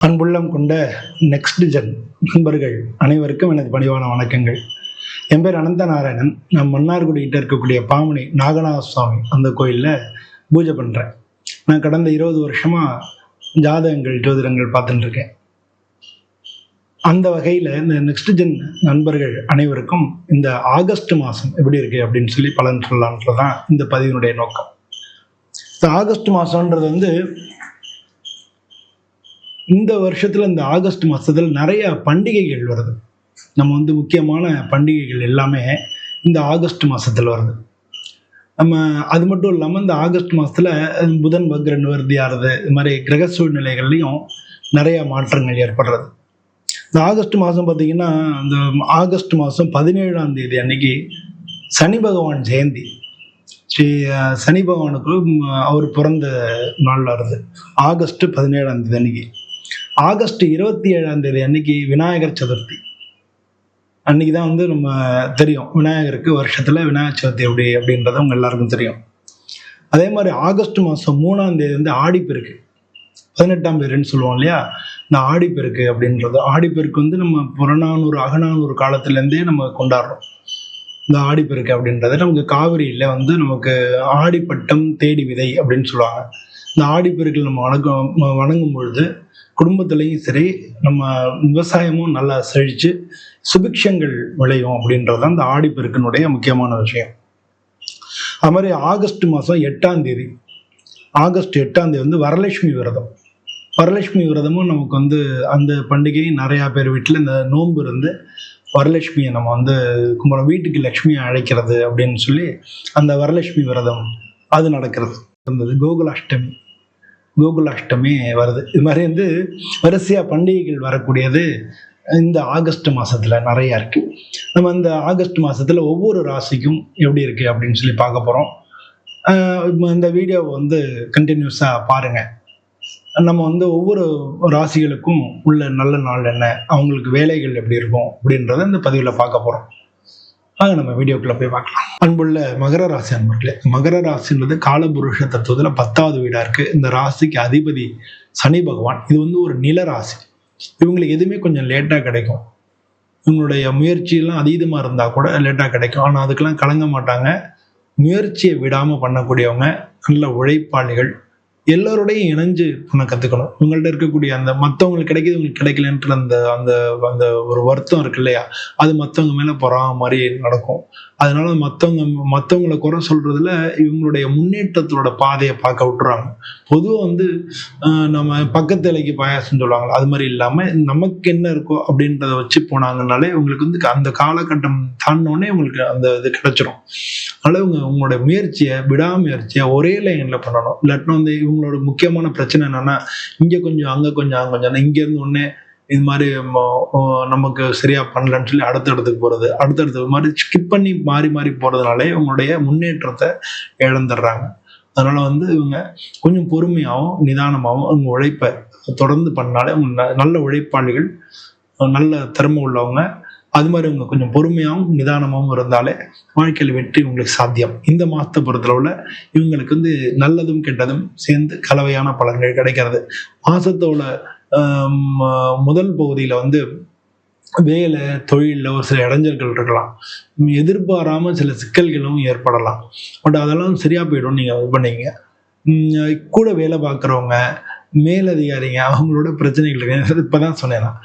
அன்புள்ளம் கொண்ட next gen நண்பர்கள் அனைவருக்கும் எனது பணிவான வணக்கங்கள். என் பேர் அனந்த நாராயணன் நான் மன்னார்குடிகிட்ட இருக்கக்கூடிய பாமணி நாகநாத சுவாமி அந்த கோயிலில் பூஜை பண்ணுறேன் நான் கடந்த இருபது வருஷமாக ஜாதகங்கள் ஜோதிடங்கள் பார்த்துட்டுருக்கேன் அந்த வகையில் இந்த நெக்ஸ்ட் ஜென் நண்பர்கள் அனைவருக்கும் இந்த ஆகஸ்ட் மாதம் எப்படி இருக்குது அப்படின்னு சொல்லி பலன் சொல்லலான்றது தான் இந்த பதிவினுடைய நோக்கம். இந்த ஆகஸ்ட் மாதம்ன்றது வந்து இந்த வருஷத்துல இந்த ஆகஸ்ட் மாசத்துல நிறைய பண்டிகைகள் வருது. நம்ம வந்து முக்கியமான பண்டிகைகள் எல்லாமே இந்த ஆகஸ்ட் மாசத்துல வருது. நம்ம அது மட்டும் இல்லாமல் இந்த ஆகஸ்ட் மாசத்துல புதன் வக்ரன் வருதி ஆறுது இது மாதிரி கிரக சூழ்நிலைகள்லையும் நிறைய மாற்றங்கள் ஏற்படுறது. இந்த ஆகஸ்ட் மாதம் பார்த்தீங்கன்னா இந்த ஆகஸ்ட் மாதம் பதினேழாம் தேதி அன்னைக்கு சனி பகவான் ஜெயந்தி. ஸ்ரீ சனி பகவானுக்கு அவர் பிறந்த நாள் வருது. ஆகஸ்ட் பதினேழாம் தேதி அன்னைக்கு. ஆகஸ்ட் இருபத்தி ஏழாம் தேதி அன்னைக்கு விநாயகர் சதுர்த்தி. அன்னைக்கு தான் வந்து நம்ம தெரியும் விநாயகருக்கு வருஷத்தில் விநாயகர் சதுர்த்தி எப்படி அப்படின்றது உங்க எல்லாருக்கும் தெரியும். அதே மாதிரி ஆகஸ்ட் மாதம் மூணாம் தேதி வந்து ஆடிப்பெருக்கு. பதினெட்டாம் பேருன்னு சொல்லுவோம் இல்லையா? இந்த ஆடிப்பெருக்கு அப்படின்றது. ஆடிப்பெருக்கு வந்து நம்ம புறநானூறு அகநானூறு காலத்துலேருந்தே நம்ம கொண்டாடுறோம். இந்த ஆடிப்பெருக்கு அப்படின்றது நமக்கு காவிரியில் வந்து நமக்கு ஆடிப்பட்டம் தேடி விதை அப்படின்னு சொல்லுவாங்க. இந்த ஆடிப்பெருக்கில் நம்ம வணக்கம் வணங்கும் பொழுது குடும்பத்துலேயும் சரி நம்ம விவசாயமும் நல்லா செழித்து சுபிக்ஷங்கள் விளையும் அப்படின்றது தான் இந்த ஆடிப்பெருக்கினுடைய முக்கியமான விஷயம். அது மாதிரி ஆகஸ்ட் மாதம் எட்டாம் தேதி ஆகஸ்ட் எட்டாம் தேதி வந்து வரலட்சுமி விரதம். வரலட்சுமி விரதமும் நமக்கு வந்து அந்த பண்டிகை நிறையா பேர் வீட்டில் இந்த நோன்பு இருந்து வரலட்சுமியை நம்ம வந்து கும்பிடும் வீட்டுக்கு லக்ஷ்மியை அழைக்கிறது அப்படின்னு சொல்லி அந்த வரலட்சுமி விரதம் அது நடக்கிறது. இருந்தது கோகுலாஷ்டமி. கோகுலாஷ்டமி வருது. இது மாதிரி வந்து வரிசையாக பண்டிகைகள் வரக்கூடியது இந்த ஆகஸ்ட் மாதத்தில் நிறையா இருக்குது நம்ம இந்த ஆகஸ்ட் மாதத்தில் ஒவ்வொரு ராசிக்கும் எப்படி இருக்குது அப்படின்னு சொல்லி பார்க்க போகிறோம் இந்த வீடியோவை வந்து கண்டினியூஸாக பாருங்கள் நம்ம வந்து ஒவ்வொரு ராசிகளுக்கும் உள்ள நல்ல நாள் என்ன? அவங்களுக்கு வேலைகள் எப்படி இருக்கும் அப்படின்றத இந்த பதிவில் பார்க்க போகிறோம் வாங்க நம்ம வீடியோக்குள்ள போய் பார்க்கலாம். அன்புள்ள மகர ராசி அன்பர்களே மகர ராசின்றது காலபுருஷ தத்துவத்தில் பத்தாவது வீடா இருக்கு. இந்த ராசிக்கு அதிபதி சனி பகவான். இது வந்து ஒரு நில ராசி. இவங்களுக்கு எதுவுமே கொஞ்சம் லேட்டாக கிடைக்கும். இவங்களுடைய முயற்சியெல்லாம் அதீதமாக இருந்தால் கூட லேட்டாக கிடைக்கும். ஆனால் அதுக்கெல்லாம் கலங்க மாட்டாங்க. முயற்சியை விடாமல் பண்ணக்கூடியவங்க நல்ல உழைப்பாளிகள் எல்லோரோடையும் இணைஞ்சு பண்ண கற்றுக்கணும் உங்கள்ட்ட இருக்கக்கூடிய அந்த மற்றவங்களுக்கு கிடைக்கிது உங்களுக்கு கிடைக்கலன்ற அந்த அந்த அந்த ஒரு வருத்தம் இருக்கு இல்லையா? அது மற்றவங்க மேலே பொறாம மாதிரி நடக்கும். அதனால மற்றவங்க மற்றவங்கள குறை சொல்றதுல இவங்களுடைய முன்னேற்றத்தோட பாதையை பார்க்க விட்டுறாங்க. பொதுவாக வந்து நம்ம பக்கத்து இலைக்கு பாயாசம் சொல்லுவாங்க அது மாதிரி இல்லாமல் நமக்கு என்ன இருக்கோ அப்படின்றத வச்சு போனாங்கனாலே உங்களுக்கு வந்து அந்த காலகட்டம் தாண்டினோடனே உங்களுக்கு அந்த இது கிடைச்சிரும். அதனால இவங்க உங்களோட முயற்சியை விடாமுயற்சியை ஒரே லைனில் பண்ணணும். இல்லாட்டினா வந்து இவங்களோட முக்கியமான பிரச்சனை என்னன்னா இங்கே கொஞ்சம் அங்கே கொஞ்சம் அங்க கொஞ்சம். இங்கேருந்து ஒன்னே இது மாதிரி ம- நமக்கு சரியா பண்ணலன்னு சொல்லி அடுத்த இடத்துக்கு போகிறது அடுத்த இது மாதிரி ஸ்கிப் பண்ணி மாறி மாறி போகிறதுனாலே இவங்களுடைய முன்னேற்றத்தை இழந்துடுறாங்க. அதனால வந்து இவங்க கொஞ்சம் பொறுமையாகவும் நிதானமாகவும் அவங்க உழைப்பை தொடர்ந்து பண்ணாலே அவங்க நல்ல உழைப்பாளிகள் நல்ல திறமை உள்ளவங்க அது மாதிரி அவங்க கொஞ்சம் பொறுமையாகவும் நிதானமாகவும் இருந்தாலே வாழ்க்கையில் வெற்றி உங்களுக்கு சாத்தியம். இந்த மாதத்தை பொறுத்தளவில் இவங்களுக்கு வந்து நல்லதும் கெட்டதும் சேர்ந்து கலவையான பலன்கள் கிடைக்கிறது. மாசத்தோட முதல் பகுதியில் வந்து வேலை தொழிலில் ஒரு சில இடைஞ்சல்கள் இருக்கலாம். எதிர்பாராமல் எதிர்பாராம சில சிக்கல்களும் ஏற்படலாம். பட் அதெல்லாம் சரியா போயிடும் நீங்க இது பண்ணீங்க. கூட வேலை பார்க்குறவங்க மேலதிகாரிங்க அவங்களோட பிரச்சனைகள் இருக்கு. இப்பதான் சொன்னேன் நான்.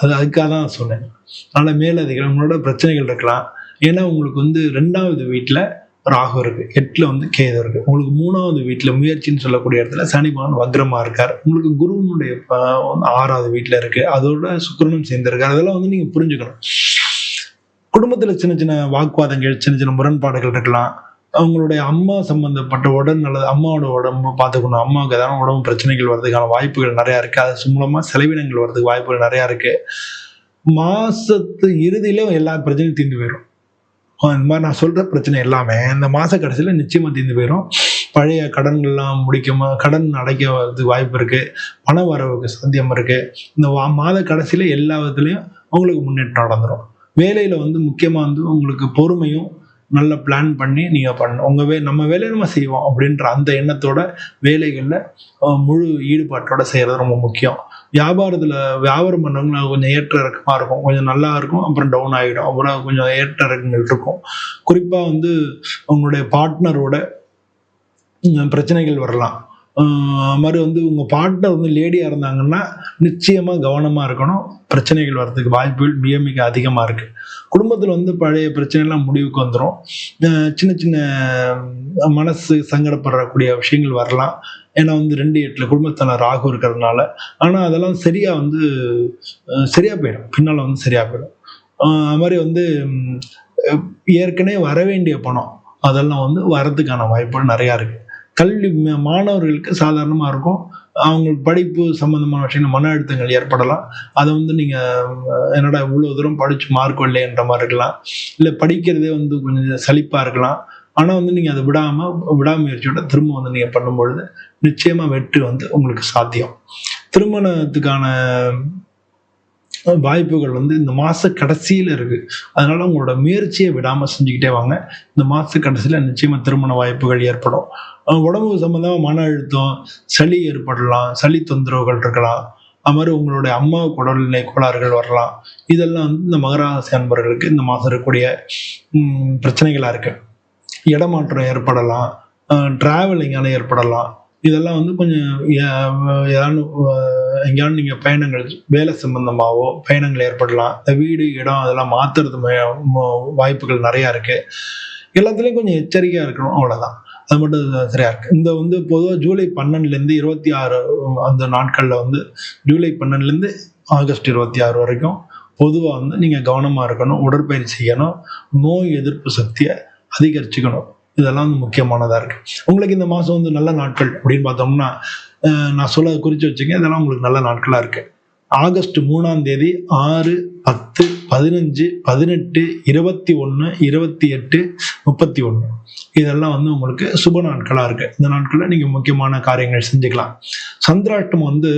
அது அதுக்காக தான் சொன்னேன். அதனால் மேலதிகாரி அவங்களோட பிரச்சனைகள் இருக்கலாம். ஏன்னா உங்களுக்கு வந்து ரெண்டாவது வீட்டில் ராகு இருக்கு. எட்டுல வந்து கேது இருக்கு. உங்களுக்கு மூணாவது வீட்டில் முயற்சின்னு சொல்லக்கூடிய இடத்துல சனி பகவான் வக்ரமா இருக்கார். உங்களுக்கு குருவனுடைய ஆறாவது வீட்டில் இருக்கு. அதோட சுக்கரனும் சேர்ந்துருக்கார். அதெல்லாம் வந்து நீங்க புரிஞ்சுக்கணும். குடும்பத்துல சின்ன சின்ன வாக்குவாதங்கள் சின்ன சின்ன முரண்பாடுகள் இருக்கலாம். அவங்களுடைய அம்மா சம்பந்தப்பட்ட உடம்பு அல்லது அம்மாவோட உடம்பு பார்த்துக்கணும். அம்மாவுக்கு ஏதாவது உடம்பு பிரச்சனைகள் வர்றதுக்கான வாய்ப்புகள் நிறையா இருக்குது அது மூலமாக செலவினங்கள் வர்றதுக்கு வாய்ப்புகள் நிறையா இருக்குது மாதத்து இறுதியில எல்லா பிரச்சனையும் தீர்ந்து போயிடும் இந்த மாதிரி நான் சொல்கிற பிரச்சனை எல்லாமே இந்த மாத கடைசியில் நிச்சயமாக தீர்ந்து போயிடும் பழைய கடன்கள்லாம் முடிக்கமாக கடன் அடைக்க வரதுக்கு வாய்ப்பு இருக்குது பண வரவுக்கு சாத்தியம் இருக்கு. இந்த வா- மாத கடைசியில எல்லா விதத்துலேயும் அவங்களுக்கு முன்னேற்றம் நடந்துடும் வேலையில் வந்து முக்கியமாக வந்து உங்களுக்கு பொறுமையும் நல்ல பிளான் பண்ணி நீங்கள் பண்ணணும் உங்கள் வே நம்ம வேலையை நம்ம செய்வோம் அப்படின்ற அந்த எண்ணத்தோட வேலைகளில் முழு ஈடுபாட்டோட செய்கிறது ரொம்ப முக்கியம். வியாபாரத்தில் வியாபாரம் பண்ணவங்க கொஞ்சம் ஏற்ற இறக்கமாக இருக்கும். கொஞ்சம் நல்லா இருக்கும் அப்புறம் டவுன் ஆகிடும். அப்புறம் கொஞ்சம் ஏற்ற இறக்கங்கள் இருக்கும். குறிப்பாக வந்து உங்களுடைய பார்ட்னரோட பிரச்சனைகள் வரலாம். மாதிரி வந்து உங்கள் பாட்டை வந்து லேடியாக இருந்தாங்கன்னா நிச்சயமாக கவனமாக இருக்கணும். பிரச்சனைகள் வர்றதுக்கு வாய்ப்புகள் மிக மிக அதிகமாக இருக்குது குடும்பத்தில் வந்து பழைய பிரச்சனைலாம் முடிவுக்கு வந்துடும் சின்ன சின்ன மனசு சங்கடப்படக்கூடிய விஷயங்கள் வரலாம். ஏன்னா வந்து ரெண்டு எட்டில் குடும்பத்தில் ராகு இருக்கிறதுனால. ஆனால் அதெல்லாம் சரியாக வந்து சரியாக போயிடும். பின்னால் வந்து சரியாக போயிடும். அது மாதிரி வந்து ஏற்கனவே வர வேண்டிய பணம் அதெல்லாம் வந்து வரதுக்கான வாய்ப்புகள் நிறையா இருக்குது கல்வி மாணவர்களுக்கு சாதாரணமாக இருக்கும். அவங்களுக்கு படிப்பு சம்மந்தமான விஷயங்கள் மன அழுத்தங்கள் ஏற்படலாம். அதை வந்து நீங்கள் என்னடா இவ்வளோ தூரம் படித்து மார்க் இல்லைன்ற மாதிரி இருக்கலாம். இல்லை படிக்கிறதே வந்து கொஞ்சம் சலிப்பாக இருக்கலாம். ஆனால் வந்து நீங்கள் அதை விடாமல் விடாமுயற்சியோட திரும்ப வந்து நீங்கள் பண்ணும்பொழுது நிச்சயமாக வெற்றி வந்து உங்களுக்கு சாத்தியம். திருமணத்துக்கான வாய்ப்புகள் வந்து இந்த மாத கடைசியில் இருக்குது அதனால் உங்களோட முயற்சியை விடாமல் செஞ்சுக்கிட்டே வாங்க. இந்த மாத கடைசியில் நிச்சயமாக திருமண வாய்ப்புகள் ஏற்படும். உடம்பு சம்மந்தமாக மன அழுத்தம் சளி ஏற்படலாம் சளி தொந்தரவுகள் இருக்கலாம். அது மாதிரி உங்களுடைய அம்மா உடல்நிலை கோளாறுகள் வரலாம். இதெல்லாம் வந்து இந்த மகராசி அன்பர்களுக்கு இந்த மாதம் இருக்கக்கூடிய பிரச்சனைகளாக இருக்குது இடமாற்றம் ஏற்படலாம். ட்ராவலிங்கால ஏற்படலாம். இதெல்லாம் வந்து கொஞ்சம் எங்கேயாலும் எங்கேயாவது நீங்கள் பயணங்கள் வேலை சம்பந்தமாகவோ பயணங்கள் ஏற்படலாம். இந்த வீடு இடம் அதெல்லாம் மாற்றுறது வாய்ப்புகள் நிறையா இருக்குது எல்லாத்துலேயும் கொஞ்சம் எச்சரிக்கையாக இருக்கணும். அவ்வளோதான் அது மட்டும் சரியா இருக்கு. இந்த வந்து பொதுவாக ஜூலை பன்னெண்டுலேருந்து இருபத்தி ஆறு அந்த நாட்களில் வந்து ஜூலை பன்னெண்டுலேருந்து ஆகஸ்ட் இருபத்தி ஆறு வரைக்கும் பொதுவாக வந்து நீங்கள் கவனமாக இருக்கணும் உடற்பயிற்சி செய்யணும் நோய் எதிர்ப்பு சக்தியை அதிகரிச்சுக்கணும். இதெல்லாம் வந்து முக்கியமானதாக இருக்குது உங்களுக்கு இந்த மாதம் வந்து நல்ல நாட்கள் அப்படின்னு பார்த்தோம்னா நான் சொல்ல குறித்து வச்சுங்க இதெல்லாம் உங்களுக்கு நல்ல நாட்களாக இருக்குது ஆகஸ்ட் மூணாம் தேதி ஆறு பத்து பதினஞ்சு பதினெட்டு இருபத்தி ஒன்று இருபத்தி எட்டு முப்பத்தி ஒன்று இதெல்லாம் வந்து உங்களுக்கு சுப நாட்களாக இருக்குது இந்த நாட்களில் நீங்கள் முக்கியமான காரியங்கள் செஞ்சுக்கலாம். சந்திராஷ்டம் வந்து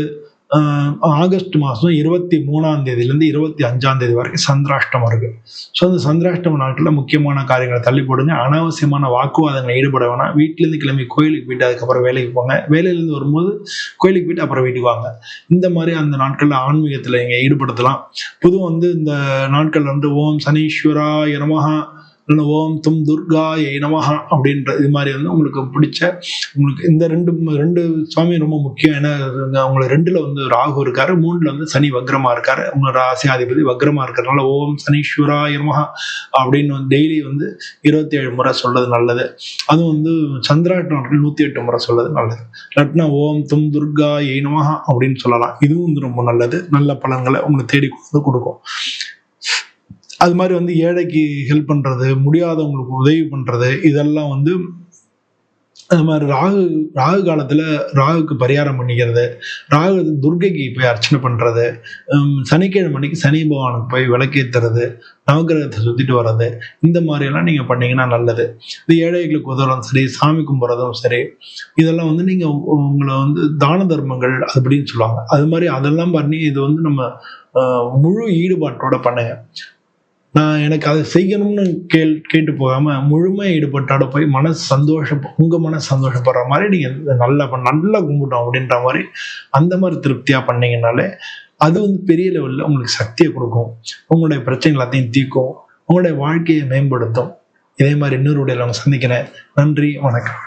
ஆகஸ்ட் மாதம் இருபத்தி மூணாம் தேதியிலேருந்து இருபத்தி அஞ்சாம் தேதி வரைக்கும் சந்திராஷ்டம் இருக்கு. ஸோ அந்த சந்திராஷ்டம நாட்களில் முக்கியமான காரியங்களை தள்ளி போடுங்க. அனாவசியமான வாக்குவாதங்களை ஈடுபட வேணாம். வீட்டிலேருந்து கிளம்பி கோயிலுக்கு போயிட்டு அதுக்கப்புறம் வேலைக்கு போங்க. வேலையிலேருந்து வரும்போது கோயிலுக்கு போயிட்டு அப்புறம் வீட்டுக்கு வாங்க. இந்த மாதிரி அந்த நாட்களில் ஆன்மீகத்தில் நீங்கள் ஈடுபடுத்தலாம். பொதுவாக வந்து இந்த நாட்கள் வந்து ஓம் சனீஸ்வரா எனமஹா ஓம் தும் துர்கா ஏ நமஹா அப்படின்ற இது மாதிரி வந்து உங்களுக்கு பிடிச்ச உங்களுக்கு இந்த ரெண்டு ரெண்டு சுவாமி ரொம்ப முக்கியம். ஏன்னா அவங்கள ரெண்டுல வந்து ராகு இருக்காரு மூணுல வந்து சனி வக்ரமா இருக்காரு. அவங்க ராசியாதிபதி வக்ரமா இருக்கிறதுனால ஓம் சனீஸ்வரா நமஹா அப்படின்னு டெய்லி வந்து இருபத்தி ஏழு முறை சொல்றது நல்லது. அதுவும் வந்து சந்திராட்ட நாட்கள் நூத்தி எட்டு முறை சொல்றது நல்லது. லட்னா ஓம் தும் துர்கா ஏ நமஹா அப்படின்னு சொல்லலாம். இதுவும் வந்து ரொம்ப நல்லது. நல்ல பலன்களை உங்களுக்கு தேடி கொண்டு கொடுக்கும். அது மாதிரி வந்து ஏழைக்கு ஹெல்ப் பண்ணுறது முடியாதவங்களுக்கு உதவி பண்ணுறது இதெல்லாம் வந்து அது மாதிரி ராகு ராகு காலத்தில் ராகுக்கு பரிகாரம் பண்ணிக்கிறது ராகு துர்கைக்கு போய் அர்ச்சனை பண்ணுறது சனிக்கிழமை மணிக்கு சனி பகவானுக்கு போய் விளக்கேற்றுறது நவகிரகத்தை சுற்றிட்டு வர்றது இந்த மாதிரியெல்லாம் நீங்கள் பண்ணீங்கன்னா நல்லது. இது ஏழைகளுக்கு உதவுறதும் சரி சாமி கும்பிட்றதும் சரி இதெல்லாம் வந்து நீங்கள் உங்களை வந்து தான தர்மங்கள் அப்படின்னு சொல்லுவாங்க. அது மாதிரி அதெல்லாம் பண்ணி இது வந்து நம்ம முழு ஈடுபாட்டோட பண்ணுங்க. நான் எனக்கு அதை செய்யணும்னு கேள் கேட்டு போகாம முழுமையாக ஈடுபட்டாட போய் மனசு சந்தோஷம் உங்க மனசு சந்தோஷப்படுற மாதிரி நீங்க நல்லா நல்லா கும்பிட்டோம் அப்படின்ற மாதிரி அந்த மாதிரி திருப்தியா பண்ணீங்கனாலே அது வந்து பெரிய லெவலில் உங்களுக்கு சக்தியை கொடுக்கும். உங்களுடைய பிரச்சனை எல்லாத்தையும் தீர்க்கும். உங்களுடைய வாழ்க்கையை மேம்படுத்தும். இதே மாதிரி இன்னொரு உடையில அவங்க சந்திக்கிறேன். நன்றி வணக்கம்.